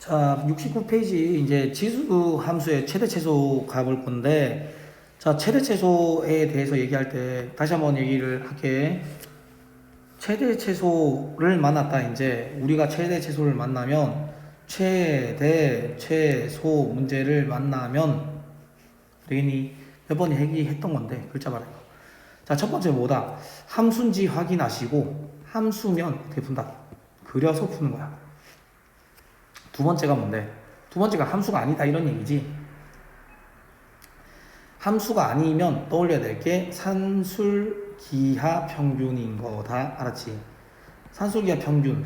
자, 69페이지 이제 지수 함수의 최대 최소 가볼 건데 자, 최대 최소에 대해서 얘기할 때 다시 한번 얘기를 할게. 최대 최소를 만났다 이제 우리가 최대 최소를 만나면 최대 최소 문제를 만나면 되겠니? 몇 번이 얘기했던 건데 글자 이거. 자, 첫 번째 뭐다? 함수인지 확인하시고 함수면 어떻게 푼다? 그려서 푸는 거야. 두 번째가 뭔데? 두 번째가 함수가 아니다 이런 얘기지. 함수가 아니면 떠올려야 될 게 산술 기하 평균인 거다. 알았지? 산술 기하 평균.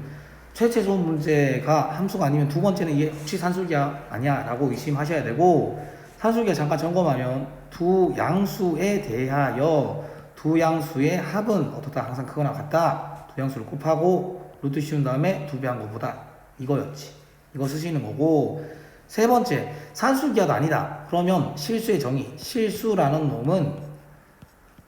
최최소 문제가 함수가 아니면 두 번째는 이게 혹시 산술 기하 아니야? 라고 의심하셔야 되고 산술 기하 잠깐 점검하면 두 양수에 대하여 두 양수의 합은 어떻다? 항상 크거나 같다. 두 양수를 곱하고 루트 씌운 다음에 두 배한 것보다 이거였지. 이거 쓰시는 거고 세 번째 산술기하가 아니다. 그러면 실수의 정의 실수라는 놈은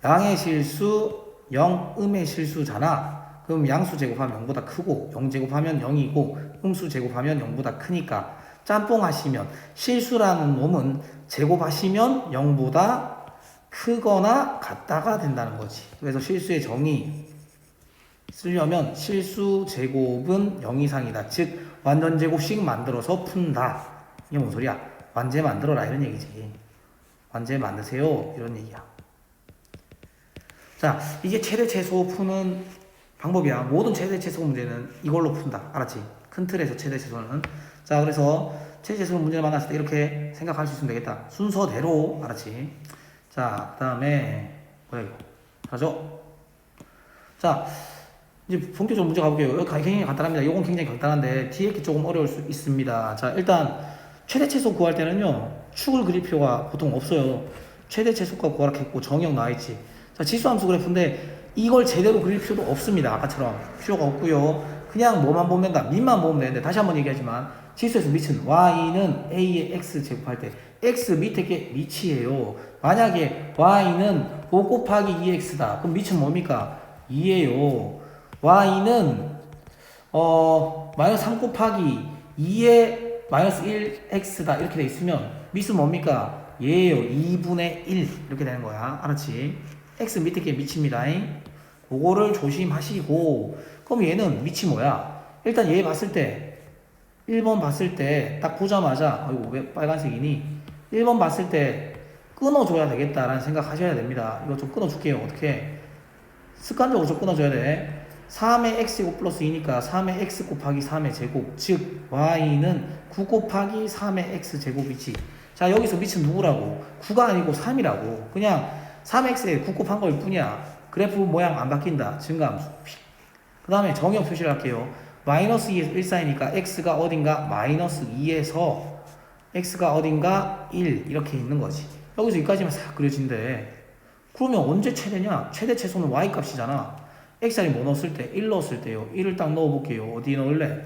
양의 실수, 영, 음의 실수잖아. 그럼 양수 제곱하면 0보다 크고 0 제곱하면 0이고 음수 제곱하면 0보다 크니까 짬뽕 하시면 실수라는 놈은 제곱하시면 0보다 크거나 같다가 된다는 거지. 그래서 실수의 정의 쓰려면 실수 제곱은 0 이상이다. 즉 완전 제곱씩 만들어서 푼다. 이게 뭔 소리야? 완제 만들어라 이런 얘기지. 완제 만드세요 이런 얘기야. 자, 이게 최대 최소 푸는 방법이야. 모든 최대 최소 문제는 이걸로 푼다. 알았지? 큰 틀에서 최대 최소는. 자, 그래서 최대 최소 문제를 만났을 때 이렇게 생각할 수 있으면 되겠다. 순서대로 알았지? 자, 그다음에 뭐야 이거? 가죠. 자, 이제 본격적으로 문제 가볼게요. 여기 굉장히 간단합니다. 이건 굉장히 간단한데 게 조금 어려울 수 있습니다. 자, 일단 최대 최소 구할 때는요. 축을 그릴 필요가 보통 없어요. 최대 최소값 구하라 했고 정형 나와 있지. 자, 지수함수 그래프인데 이걸 제대로 그릴 필요도 없습니다. 아까처럼 필요가 없고요. 그냥 뭐만 보면 다 밑만 보면 되는데 다시 한번 얘기하지만 지수에서 밑은 y는 a의 x 제곱할 때 x 밑에 게 밑이에요. 만약에 y는 5 곱하기 2x다. 그럼 밑은 뭡니까? 2예요. Y는 어 마이너스 3 곱하기 2에 마이너스 1x다 이렇게 돼 있으면 밑은 뭡니까? 얘예요. 2분의 1 이렇게 되는 거야. 알았지? x 밑에 게 밑입니다. 그거를 조심하시고 그럼 얘는 밑이 뭐야? 일단 얘 봤을 때 1번 봤을 때 딱 보자마자 아이고 왜 빨간색이니? 1번 봤을 때 끊어줘야 되겠다라는 생각 하셔야 됩니다. 이거 좀 끊어줄게요. 어떻게? 습관적으로 좀 끊어줘야 돼. 3의 x제곱 플러스 2니까 3의 x 곱하기 3의 제곱 즉 y는 9 곱하기 3의 x 제곱이지. 자 여기서 밑은 누구라고? 9가 아니고 3이라고. 그냥 3x에 9 곱한 걸 뿐이야. 그래프 모양 안 바뀐다. 증가함수 그 다음에 정의 표시를 할게요. 마이너스 2에서 1 사이니까 x가 어딘가 마이너스 2에서 x가 어딘가 1 이렇게 있는 거지. 여기서 여기까지만 싹 그려진대. 그러면 언제 최대냐? 최대 최소는 y 값이잖아 x자리 뭐 넣었을 때? 1 넣었을 때요. 1을 딱 넣어볼게요. 어디에 넣을래?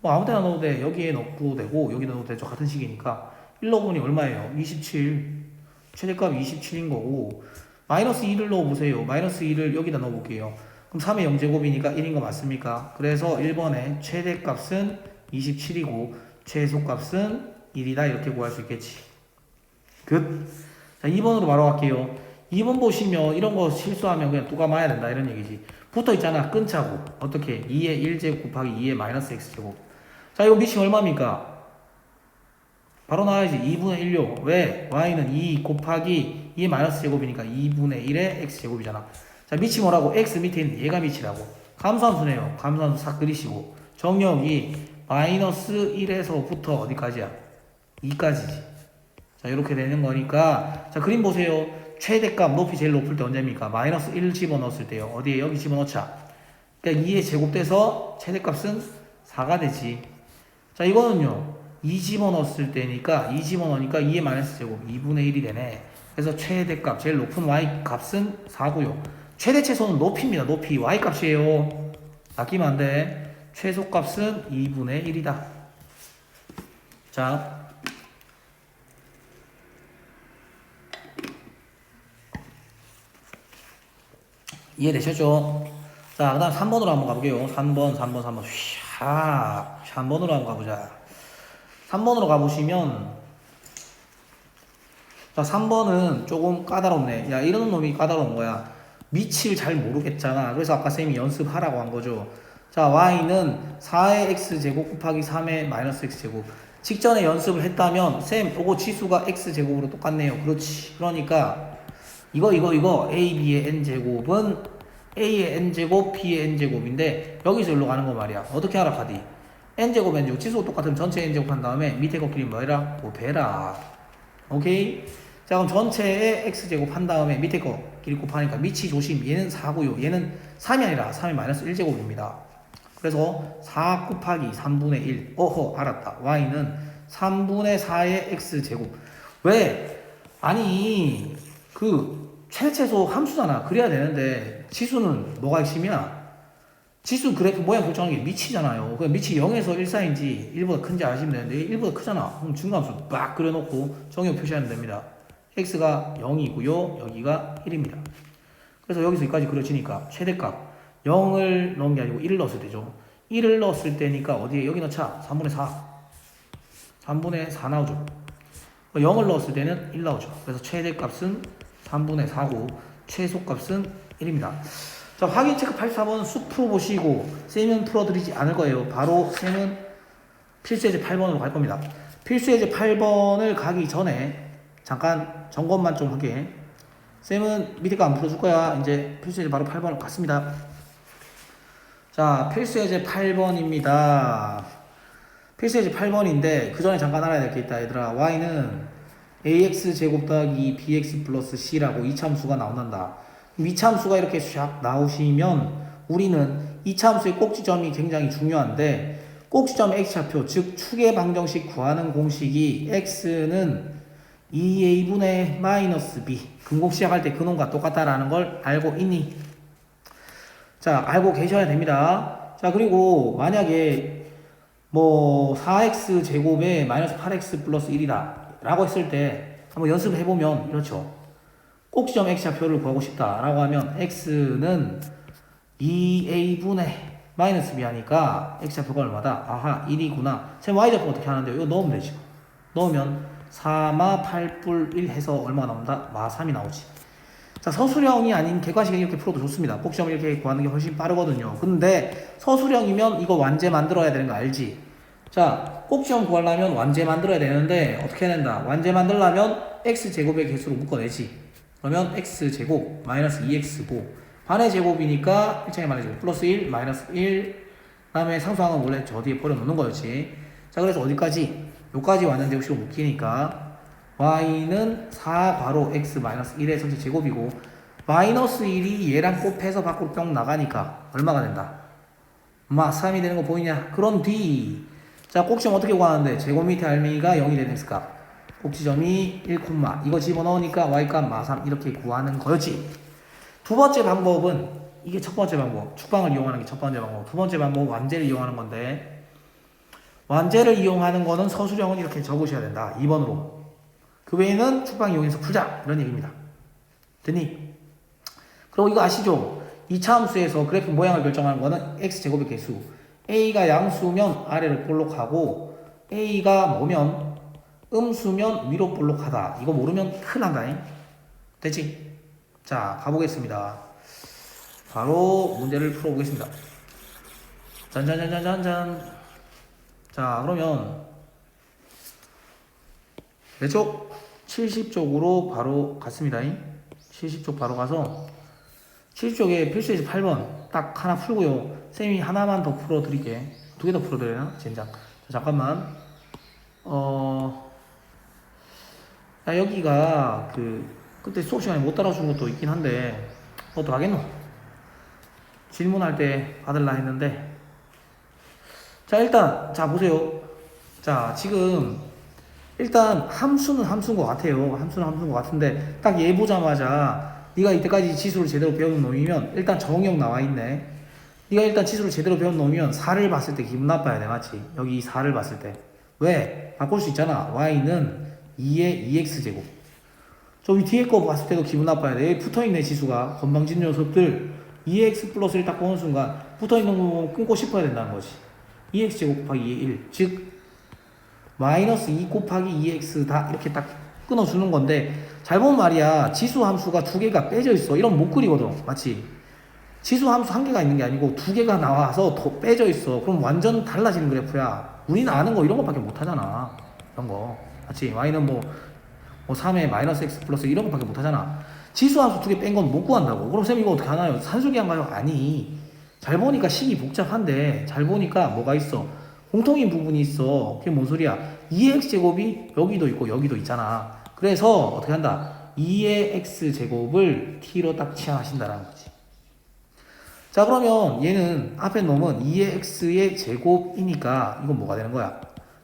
뭐 아무 데나 넣어도 돼. 여기에 넣어도 되고 여기 넣어도 되죠. 같은 식이니까 1 넣어보니 얼마예요? 27. 최대값이 27인 거고 마이너스 2를 넣어보세요. 마이너스 2를 여기다 넣어볼게요. 그럼 3의 0제곱이니까 1인 거 맞습니까? 그래서 1번에 최대값은 27이고 최소값은 1이다 이렇게 구할 수 있겠지. 끝. 자 2번으로 바로 갈게요. 2번 보시면 이런 거 실수하면 그냥 마야 된다 이런 얘기지. 붙어 있잖아. 끊자고. 어떻게? 2의 1제곱 곱하기 2의 마이너스 x제곱. 자, 이거 미칭 얼마입니까? 바로 나와야지. 2분의 1요. 왜? y는 2 곱하기 2의 마이너스 제곱이니까 2분의 1의 x제곱이잖아. 자, 미치 뭐라고? x 밑에 있는 얘가 미치라고. 감소함수네요. 감소함수 싹 그리시고. 정역이 마이너스 1에서부터 어디까지야? 2까지지. 자, 이렇게 되는 거니까. 자, 그림 보세요. 최대값 높이 제일 높을 때 언제입니까? 마이너스 1 집어넣었을 때요. 어디에? 여기 집어넣자. 그러니까 2에 제곱돼서 최대값은 4가 되지. 자, 이거는요. 2 집어넣었을 때니까 2 집어넣으니까 2의 마이너스 제곱 2분의 1이 되네. 그래서 최대값 제일 높은 y 값은 4고요. 최대 최소는 높이입니다. 높이 y 값이에요. 아끼면 안 돼. 최소값은 2분의 1이다. 자, 이해되셨죠? 자, 그 다음 3번으로 한번 가볼게요. 3번, 3번, 3번. 샤, 3번으로 한번 가보자. 3번으로 가보시면 자 3번은 조금 까다롭네 야 이런 놈이 까다로운 거야 미치를 잘 모르겠잖아 그래서 아까 쌤이 연습하라고 한 거죠 자 y는 4의 x제곱 곱하기 3의 마이너스 x제곱 직전에 연습을 했다면 쌤 요거 지수가 x제곱으로 똑같네요 그렇지 그러니까 이거 이거 이거 a, b의 n제곱은 a의 n제곱 b의 n제곱인데 여기서 일로 가는 거 말이야. 어떻게 알아 카디? N제곱 n제곱. 지수가 똑같으면 전체 n제곱 한 다음에 밑에 거 길이 뭐해라? 곱해라. 오케이? 자 그럼 전체의 x제곱 한 다음에 밑에 거 길이 곱하니까 밑이 조심. 얘는 4고요. 얘는 3이 아니라 3의 마이너스 1 제곱입니다. 그래서 4 곱하기 3분의 1 어허 알았다. y는 3분의 4의 x제곱. 왜? 아니 그 최최소 함수잖아 그래야 되는데 지수는 뭐가 핵심이야? 지수 그래프 모양 결정하는 게 미치잖아요. 그 미치 0에서 1 사이인지 1보다 큰지 아시면 되는데 1보다 크잖아. 그럼 중간수 빡 그려놓고 정의 표시하면 됩니다. x가 0이고요. 여기가 1입니다. 그래서 여기서 여기까지 그려지니까 최대값 0을 넣은 게 아니고 1을 넣었을 때죠. 1을 넣었을 때니까 어디에 여기 넣자. 3분의 4. 3분의 4 나오죠. 0을 넣었을 때는 1 나오죠. 그래서 최대값은 3분의 4고 최소값은 1입니다. 자, 확인 체크 84번 수 풀어보시고 쌤은 풀어드리지 않을 거예요. 바로 쌤은 필수예제 8번으로 갈 겁니다. 필수예제 8번을 가기 전에 잠깐 점검만 좀 하게. 쌤은 밑에 거안 풀어줄 거야. 이제 필수예제 바로 8번으로 갔습니다. 자, 필수예제 8번입니다. 필수예제 8번인데 그 전에 잠깐 알아야 될 게 있다 얘들아. y는 ax 제곱 더하기 bx 플러스 c라고 이참수가 나온단다. 이참수가 이렇게 샥 나오시면 우리는 이참수의 꼭지점이 굉장히 중요한데 꼭지점 x좌표 즉 축의 방정식 구하는 공식이 x는 2a분의 마이너스 b 근공 시작할 때 근원과 똑같다라는 걸 알고 있니? 자 알고 계셔야 됩니다. 자 그리고 만약에 뭐 4x 제곱에 마이너스 8x 플러스 1이다 라고 했을 때 한번 연습을 해보면 이렇죠. 꼭지점 x좌표를 구하고 싶다라고 하면 x는 2a분의 마이너스 b 하니까 x좌표가 얼마다? 아하 1이구나. 제 y좌표 어떻게 하는데요? 이거 넣으면 되지. 넣으면 4마 8뿔 1 해서 얼마 나온다? 마 3이 나오지. 자 서술형이 아닌 객관식에 이렇게 풀어도 좋습니다. 꼭지점 이렇게 구하는 게 훨씬 빠르거든요. 근데 서술형이면 이거 완제 만들어야 되는 거 알지? 자 꼭지점 구하려면 완제 만들어야 되는데 어떻게 해야 된다? 완제 만들려면 x제곱의 개수로 묶어내지. 그러면 x제곱 마이너스 2x고 반의 제곱이니까 1차의 반의 제곱 플러스 1 마이너스 1 다음에 상수항은 원래 저 뒤에 버려놓는 거였지 자 그래서 어디까지? 여기까지 왔는데 역시 묶이니까 y는 4 괄호 x 마이너스 1의 전체 제곱이고 마이너스 1이 얘랑 곱해서 밖으로 뿅 나가니까 얼마가 된다? 마 3이 되는 거 보이냐? 그럼 뒤 자 꼭지점 어떻게 구하는데? 제곱 밑에 알맹이가 0이 되는 x값 꼭지점이 1, 이거 집어넣으니까 y값 마3 이렇게 구하는 거였지. 두 번째 방법은 이게 첫 번째 방법. 축방을 이용하는 게 첫 번째 방법. 두 번째 방법 완제를 이용하는 건데 완제를 이용하는 거는 서술형은 이렇게 적으셔야 된다. 2번으로. 그 외에는 축방 이용해서 풀자. 이런 얘기입니다. 됐니? 그리고 이거 아시죠? 이차 함수에서 그래프 모양을 결정하는 거는 x제곱의 개수 a가 양수면 아래로 볼록하고 a가 뭐면 음수면 위로 볼록하다. 이거 모르면 큰일 난다잉. 됐지? 자, 가보겠습니다. 바로 문제를 풀어보겠습니다. 짠짠짠짠짠. 자, 그러면 몇 쪽? 70쪽으로 바로 갔습니다. 70쪽 바로 가서 70쪽에 필수예제 8번 딱 하나 풀고요. 쌤이 하나만 더 풀어드릴게. 두 개 더 풀어드려요. 젠장. 자, 잠깐만. 어, 야, 여기가 그, 그때 수업 시간에 못 따라준 것도 있긴 한데, 어떡하겠노? 질문할 때 받을라 했는데. 자, 일단, 자, 보세요. 자, 지금, 일단, 함수는 함수인 것 같아요. 함수는 함수인 것 같은데, 딱 얘 보자마자, 네가 이때까지 지수를 제대로 배운 놈이면, 일단 정형 나와 있네. 네가 일단 지수를 제대로 놈이면 4를 봤을 때 기분 나빠야 돼, 맞지? 여기 4를 봤을 때. 왜? 바꿀 수 있잖아. y는 2의 2x제곱. 저기 뒤에 거 봤을 때도 기분 나빠야 돼. 붙어있네, 지수가. 건방진 녀석들. 2x 플러스를 딱 보는 순간 붙어있는 거 끊고 싶어야 된다는 거지. 2x제곱 곱하기 2의 1. 즉, 마이너스 2 곱하기 2x 다 이렇게 딱 끊어주는 건데 잘 보면 말이야 지수 함수가 두 개가 빼져 있어 이런 못 그리거든 맞지? 지수 함수 한 개가 있는 게 아니고 두 개가 나와서 더 빼져 있어. 그럼 완전 달라지는 그래프야. 우리는 아는 거 이런 것밖에 못 하잖아. 이런 거. 맞지? y는 뭐, 뭐 3에 마이너스 x 플러스 이런 것밖에 못 하잖아. 지수 함수 두 개 뺀 건 못 구한다고. 그럼 쌤 이거 어떻게 하나요? 산술기한가요? 아니. 잘 보니까 식이 복잡한데 잘 보니까 뭐가 있어? 공통인 부분이 있어. 그게 뭔 소리야? 2x 제곱이 여기도 있고 여기도 있잖아. 그래서 어떻게 한다? 2의 x 제곱을 t로 딱 치환하신다라는 거지 자 그러면 얘는 앞에 놈은 2의 x의 제곱이니까 이건 뭐가 되는 거야?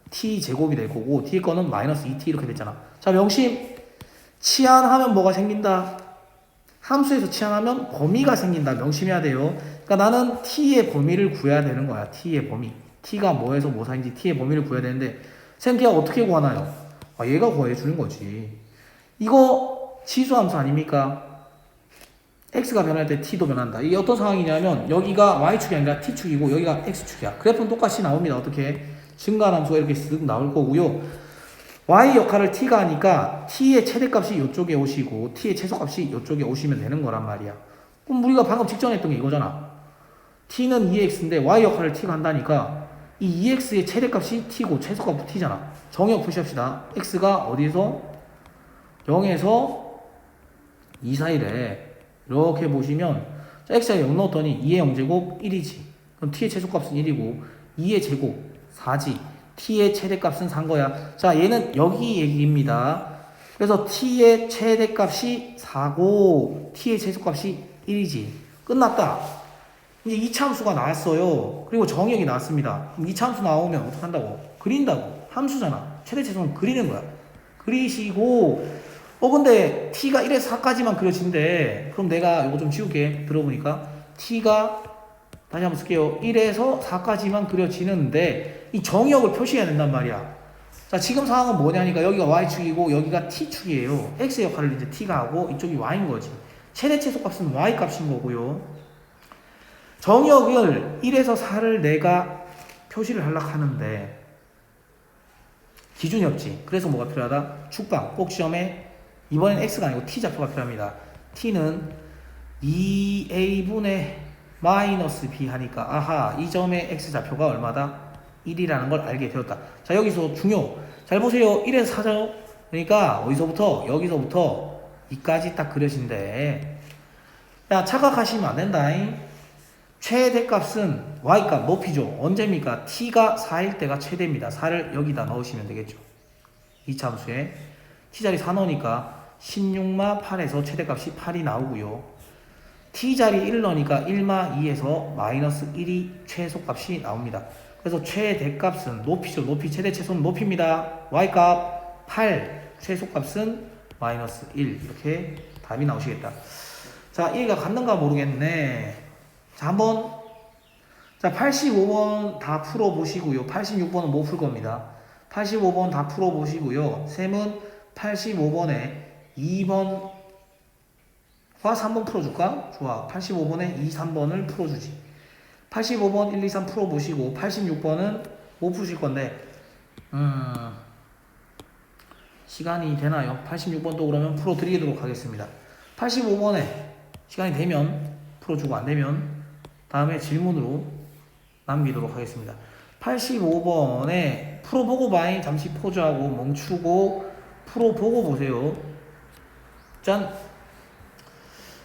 T 제곱이 될 거고 뒤에 거는 마이너스 2t 이렇게 됐잖아. 자 명심! 치환하면 뭐가 생긴다? 함수에서 치환하면 범위가 생긴다. 명심해야 돼요. 그러니까 나는 t의 범위를 구해야 되는 거야. T의 범위. T가 뭐에서 뭐 사인지 t의 범위를 구해야 되는데 쌤 걔가 어떻게 구하나요? 아 얘가 구해 주는 거지. 이거 지수 함수 아닙니까 x가 변할 때 t도 변한다. 이게 어떤 상황이냐면 여기가 y축이 아니라 t축이고 여기가 x축이야. 그래프는 똑같이 나옵니다. 어떻게? 증가한 함수가 이렇게 쓱 나올 거고요. y 역할을 t가 하니까 t의 최대값이 이쪽에 오시고 t의 최소값이 이쪽에 오시면 되는 거란 말이야. 그럼 우리가 방금 직전에 했던 게 이거잖아. t는 2x인데 y 역할을 t가 한다니까 이 2x의 최대값이 t고 최소값도 t잖아. 정의 푸시합시다. x가 어디서 0에서 2 사이래. 이렇게 보시면 자, x가 0 넣었더니 2의 0제곱 1이지. 그럼 t의 최소값은 1이고 2의 제곱 4지. t의 최대값은 3 거야. 자, 얘는 여기 얘기입니다. 그래서 t의 최대값이 4고 t의 최소값이 1이지. 끝났다. 이제 이차함수가 나왔어요. 그리고 정의역이 나왔습니다. 이차함수 나오면 어떻게 한다고? 그린다고. 함수잖아. 최대 최소는 그리는 거야. 그리시고 어 근데 t가 1에서 4까지만 그려진대. 그럼 내가 이거 좀 지울게. 들어보니까 t가 다시 한번 쓸게요. 1에서 4까지만 그려지는데 이 정역을 표시해야 된단 말이야. 자 지금 상황은 뭐냐니까 여기가 y축이고 여기가 t축이에요. x 역할을 이제 t가 하고 이쪽이 y인 거지. 최대 최소값은 y 값인 거고요. 정역을 1에서 4를 내가 표시를 하려고 하는데 기준이 없지. 그래서 뭐가 필요하다? 축방. 꼭 시험에 이번엔 x가 아니고 t 좌표가 필요합니다. t는 2a분의 마이너스 b 하니까 아하 이 점의 x 좌표가 얼마다? 1이라는 걸 알게 되었다. 자 여기서 중요. 잘 보세요. 1에서 4죠. 그러니까 어디서부터 여기서부터 2까지 딱 그려진대. 야 착각하시면 안 된다잉. 최대값은 y값 높이죠. 언제입니까? t가 4일 때가 최대입니다. 4를 여기다 넣으시면 되겠죠. 이 참수에 t자리 4 넣으니까 16마 8에서 최대값이 8이 나오고요. t자리 1 넣으니까 1마 2에서 마이너스 1이 최소값이 나옵니다. 그래서 최대값은 높이죠. 높이 최대 최소는 높입니다. y값 8, 최소값은 마이너스 1 이렇게 답이 나오시겠다. 자 이해가 갔는가 모르겠네. 자 한번 자 85번 다 풀어 보시고요. 86번은 못 풀 겁니다. 85번 다 풀어 보시고요. 쌤은 85번에 2번 과 3번 풀어줄까? 좋아. 85번에 2, 3번을 풀어주지. 85번 1, 2, 3 풀어보시고 86번은 못 푸실 건데 음, 시간이 되나요? 86번 또 그러면 풀어드리도록 하겠습니다. 85번에 시간이 되면 풀어주고 안 되면 다음에 질문으로 남기도록 하겠습니다. 85번에 풀어보고 바인 잠시 포즈하고 멈추고 풀어보고 보세요. 짠!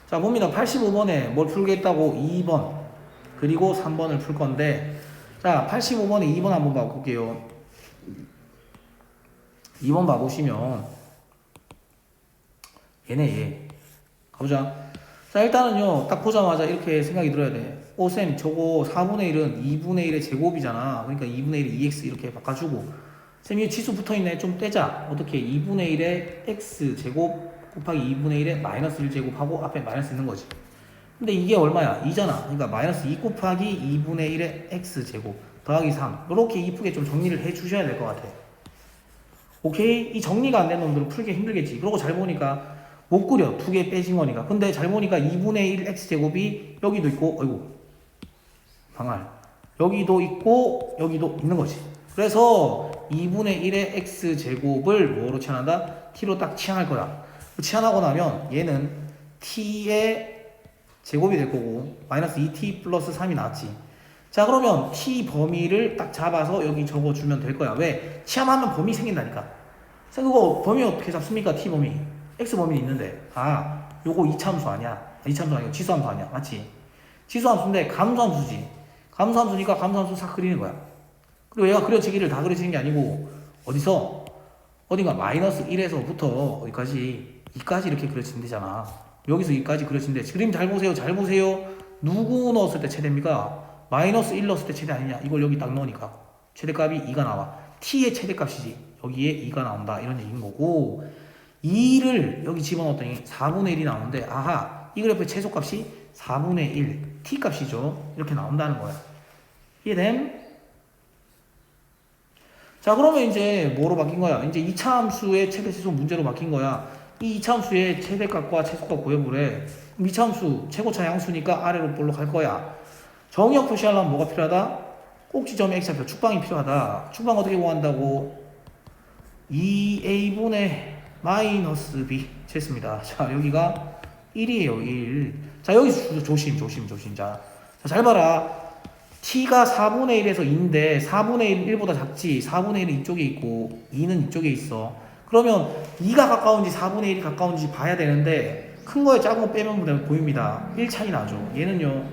자, 봅니다. 85번에 뭘 풀겠다고 2번, 그리고 3번을 풀 건데, 자, 85번에 2번 한번 봐볼게요. 2번 봐보시면, 얘네, 얘. 가보자. 자, 일단은요, 딱 보자마자 이렇게 생각이 들어야 돼. 오, 쌤, 저거 4분의 1은 2분의 1의 제곱이잖아. 그러니까 2분의 1이 2x 이렇게 바꿔주고. 쌤, 이 지수 붙어 있네. 좀 떼자. 어떻게? 2분의 1의 x 제곱 곱하기 2분의 1의 마이너스 1제곱하고 앞에 마이너스 있는 거지. 근데 이게 얼마야? 2잖아. 그러니까 마이너스 2 곱하기 2분의 1의 x제곱 더하기 3. 이렇게 이쁘게 좀 정리를 해 주셔야 될 것 같아. 오케이? 이 정리가 안 된 놈들은 풀기 힘들겠지. 그러고 잘 보니까 못 그려. 두 개 빼진 거니까. 근데 잘 보니까 2분의 1 x제곱이 여기도 있고, 어이구. 방알. 여기도 있고, 여기도 있는 거지. 그래서 2분의 1의 x제곱을 뭐로 치환한다? t로 딱 치환할 거야. 치환하고 나면 얘는 t의 제곱이 될 거고 마이너스 2t 플러스 3이 나왔지. 자 그러면 t 범위를 딱 잡아서 여기 적어주면 될 거야. 왜? 치환하면 범위 생긴다니까. 자 그거 범위 어떻게 잡습니까? t 범위. x 범위 있는데 아 요거 이차함수 아니야. 이차함수 아니고 지수함수 아니야. 맞지? 지수함수인데 감수함수지. 감수함수니까 감수함수 싹 그리는 거야. 그리고 얘가 그려지기를 다 그려지는 게 아니고 어디서 어딘가 마이너스 1에서부터 어디까지 2까지 이렇게 그려진대잖아. 여기서 2까지 그려진대. 그림 잘 보세요. 잘 보세요. 누구 넣었을 때 최대입니까? 마이너스 1 넣었을 때 최대 아니냐? 이걸 여기 딱 넣으니까 최대값이 2가 나와. t의 최대값이지. 여기에 2가 나온다. 이런 얘기인 거고 2를 여기 집어넣었더니 4분의 1이 나오는데 아하 이 그래프의 최소값이 4분의 1 t 값이죠. 이렇게 나온다는 거야. 이해됨? 자 그러면 이제 뭐로 바뀐 거야? 이제 2차 함수의 최대 최소 문제로 바뀐 거야. 이 2차 함수의 최대값과 최소값 구해보래. 그럼 2차 함수 최고차 양수니까 아래로 볼로 갈 거야. 정의역 표시하려면 뭐가 필요하다? 꼭지점 x좌표 축방이 필요하다. 축방 어떻게 구한다고? 2a분의 마이너스 b 됐습니다. 자 여기가 1이에요 1. 자 여기 조- 조심 조심 조심 자. 자, 잘 봐라. t가 4분의 1에서 2인데 4분의 1 1보다 작지 4분의 1은 이쪽에 있고 2는 이쪽에 있어 그러면 2가 가까운지 4분의 1이 가까운지 봐야 되는데 큰 거에 작은 거 빼면 보입니다 1 차이 나죠 얘는요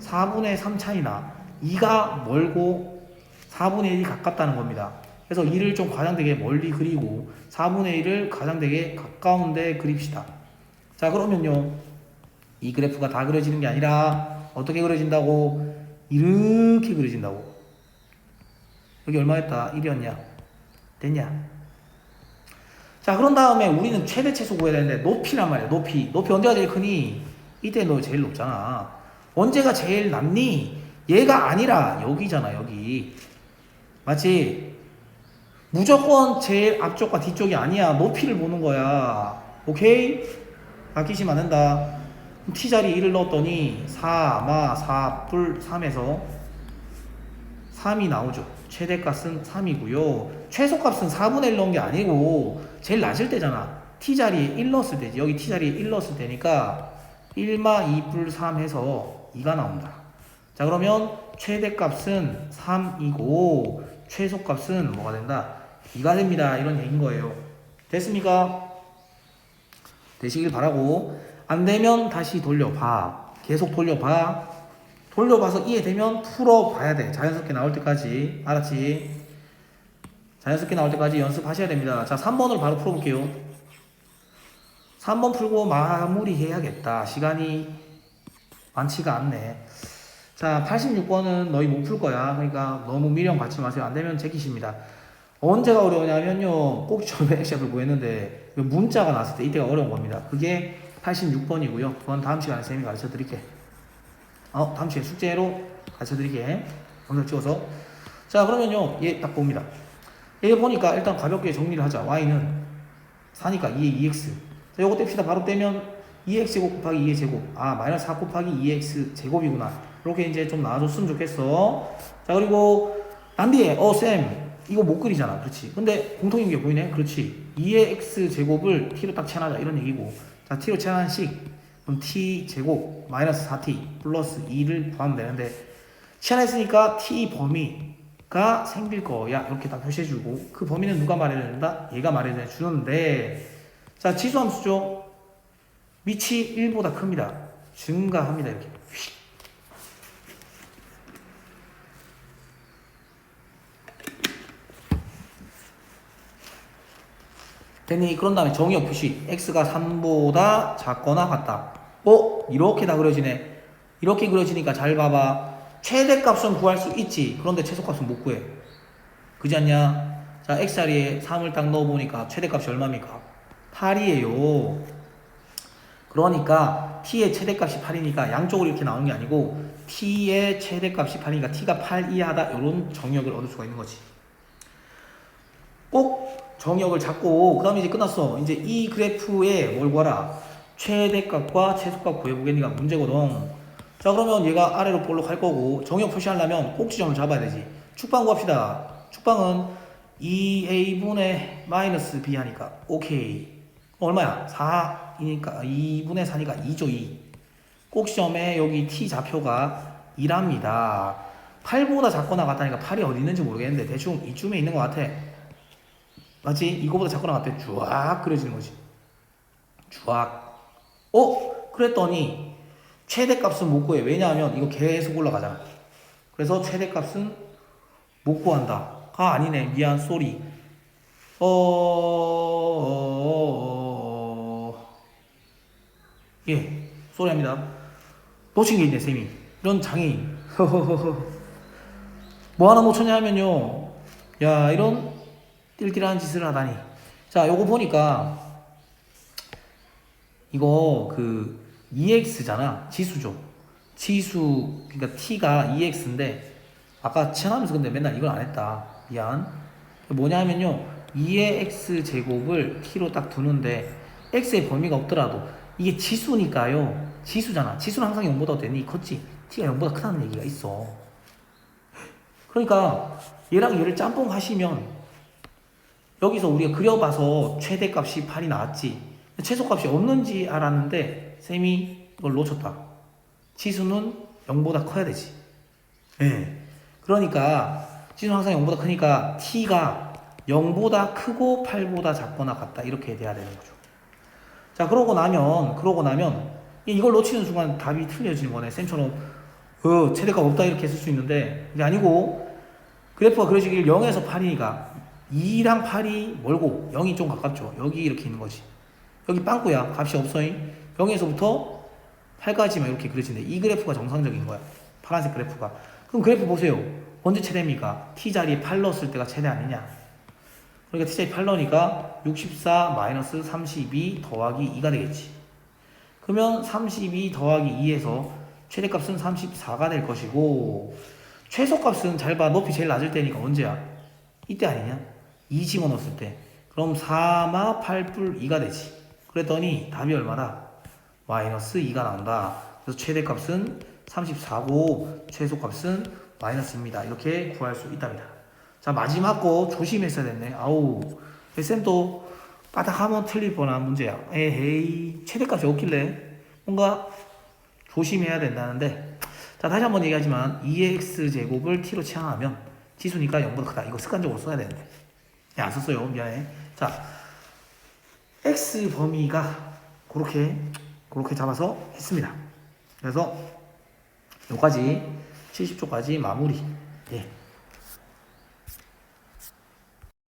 4분의 3 차이 나 2가 멀고 4분의 1이 가깝다는 겁니다 그래서 2를 좀 과장되게 멀리 그리고 4분의 1을 가장되게 가까운데 그립시다 자 그러면요 이 그래프가 다 그려지는 게 아니라 어떻게 그려진다고 이렇게 그려진다고. 여기 얼마였다? 1이었냐? 됐냐? 자, 그런 다음에 우리는 최대 최소 구해야 되는데 높이란 말이야. 높이. 높이 언제가 제일 크니? 이때 너 제일 높잖아. 언제가 제일 낮니? 얘가 아니라 여기잖아, 여기. 맞지? 무조건 제일 앞쪽과 뒤쪽이 아니야. 높이를 보는 거야. 오케이? 안 된다. t자리 1을 넣었더니 4, 마, 4, 뿔 3에서 3이 나오죠. 최대값은 3이고요. 최소값은 4분의 1 넣은 게 아니고 제일 낮을 때잖아. t자리에 1 넣었을 때지. 여기 t자리에 1 넣었을 때니까 1마 2뿔 3 해서 2가 나온다. 자 그러면 최대값은 3이고 최소값은 뭐가 된다? 2가 됩니다. 이런 얘기인 거예요. 됐습니까? 되시길 바라고 안 되면 다시 돌려봐. 계속 돌려봐. 돌려봐서 이해되면 풀어봐야 돼. 자연스럽게 나올 때까지. 알았지? 자연스럽게 나올 때까지 연습하셔야 됩니다. 자, 3번을 바로 풀어볼게요. 3번 풀고 마무리해야겠다. 시간이 많지가 않네. 자, 86번은 너희 못 풀 거야. 그러니까 너무 미련 받지 마세요. 안 되면 제기십니다. 언제가 어려우냐면요. 꼭 처음에 액션을 구했는데 문자가 나왔을 때 이때가 어려운 겁니다. 그게 86번이고요. 그건 다음 시간에 쌤이 가르쳐 드릴게. 어, 다음 시간에 숙제로 가르쳐 드릴게. 영상 찍어서. 자, 그러면요. 얘 딱 봅니다. 얘 보니까 일단 가볍게 정리를 하자. y는 4니까 2의 2x. 자, 요거 뗍시다. 바로 떼면 2x 제곱 곱하기 2의 제곱. 아, 마이너스 4 곱하기 2x 제곱이구나. 이렇게 이제 좀 나와줬으면 좋겠어. 자, 그리고 난 뒤에, 어, 쌤. 이거 못 그리잖아. 그렇지. 근데 공통인 게 보이네. 그렇지. 2의 x 제곱을 t로 딱 채워하자. 이런 얘기고. 자, t로 채워한 식. 그럼 t 제곱 마이너스 4t 플러스 2를 구하면 되는데 치환했으니까 t 범위 가 생길 거야. 이렇게 딱 표시해주고 그 범위는 누가 말해야 된다? 얘가 말해야 주는데 자 지수함수죠. 밑이 1보다 큽니다. 증가합니다. 이렇게. 휙. 됐니? 그런 다음에 정의역 표시 x가 3보다 작거나 같다. 어? 이렇게 다 그려지네. 이렇게 그려지니까 잘 봐봐. 최대값은 구할 수 있지. 그런데 최소값은 못 구해. 그지 않냐? 자, x자리에 3을 딱 넣어보니까 최대값이 얼마입니까? 8이에요. 그러니까 t의 최대값이 8이니까 양쪽으로 이렇게 나오는 게 아니고 t의 최대값이 8이니까 t가 8 이하다 이런 정의역을 얻을 수가 있는 거지. 꼭 정의역을 잡고 그 다음에 이제 끝났어. 이제 이 그래프에 뭘 구하라? 최대값과 최소값 구해보겠니가 문제거든. 자 그러면 얘가 아래로 볼록 할 거고 정의역 표시하려면 꼭지점을 잡아야 되지. 축방 구합시다. 축방은 2a분의 마이너스 b 하니까 오케이 얼마야? 4이니까 2분의 4니까 2죠 2. 꼭 시험에 여기 t 좌표가 2랍니다. 8보다 작거나 같다니까 8이 어디 있는지 모르겠는데 대충 이쯤에 있는 것 같아. 맞지? 이거보다 작거나 같아. 쫙 그려지는 거지. 쫙. 어? 그랬더니 최대값은 못 구해. 왜냐하면 이거 계속 올라가잖아. 그래서 최대값은 못 구한다. 아 아니네. 미안. 쏘리. 어... 어... 예. 쏘리합니다. 놓친 게 있네, 쌤이. 이런 장애인. 뭐 하나 놓쳤냐 하면요. 야, 이런 띨띨한 짓을 하다니. 자, 요거 보니까 이거 그 EX잖아. 지수죠. 지수 그러니까 T가 EX인데 아까 치환하면서 근데 맨날 이걸 안 했다. 미안. 뭐냐면요. 2의 X 제곱을 T로 딱 두는데 X의 범위가 없더라도 이게 지수니까요. 지수잖아. 지수는 항상 0보다 되니 컸지. T가 0보다 크다는 얘기가 있어. 그러니까 얘랑 얘를 짬뽕 하시면 여기서 우리가 그려봐서 최대값이 8이 나왔지. 최소값이 없는지 알았는데 쌤이 이걸 놓쳤다. 지수는 0보다 커야 되지. 예. 그러니까 지수는 항상 0보다 크니까 t가 0보다 크고 8보다 작거나 같다. 이렇게 돼야 되는 거죠. 자, 그러고 나면 그러고 나면 이걸 놓치는 순간 답이 틀려지는 거네. 쌤처럼 어, 최대값 없다 이렇게 쓸 수 있는데 이게 아니고 그래프가 그려지길 0에서 8이니까 2랑 8이 멀고 0이 좀 가깝죠. 여기 이렇게 있는 거지. 여기 빵꾸야. 값이 없어잉. 0에서부터 8까지만 이렇게 그려지는데 이 그래프가 정상적인 거야. 파란색 그래프가. 그럼 그래프 보세요. 언제 최대입니까? t 자리에 8 넣었을 때가 최대 아니냐? 그러니까 t 자리 8 넣으니까 64 마이너스 32 더하기 2가 되겠지. 그러면 32 더하기 2에서 최대값은 34가 될 것이고 최소값은 잘 봐. 높이 제일 낮을 때니까 언제야? 이때 아니냐? 2 집어넣었을 때. 그럼 4마 8뿔 2가 되지. 그랬더니 답이 얼마다? 마이너스 2가 나온다. 그래서 최대값은 34고 최소값은 마이너스입니다. 이렇게 구할 수 있답니다. 자 마지막 거 조심했어야 됐네. 아우 쌤도 빠닥하면 틀릴 뻔한 문제야. 에헤이 최대값이 없길래 뭔가 조심해야 된다는데 자 다시 한번 얘기하지만 2x 제곱을 t로 치환하면 지수니까 0보다 크다. 이거 습관적으로 써야 되는데 야, 안 썼어요. 미안해. 자 x 범위가 그렇게 그렇게 잡아서 했습니다. 그래서 여기까지 70초까지 마무리. 예.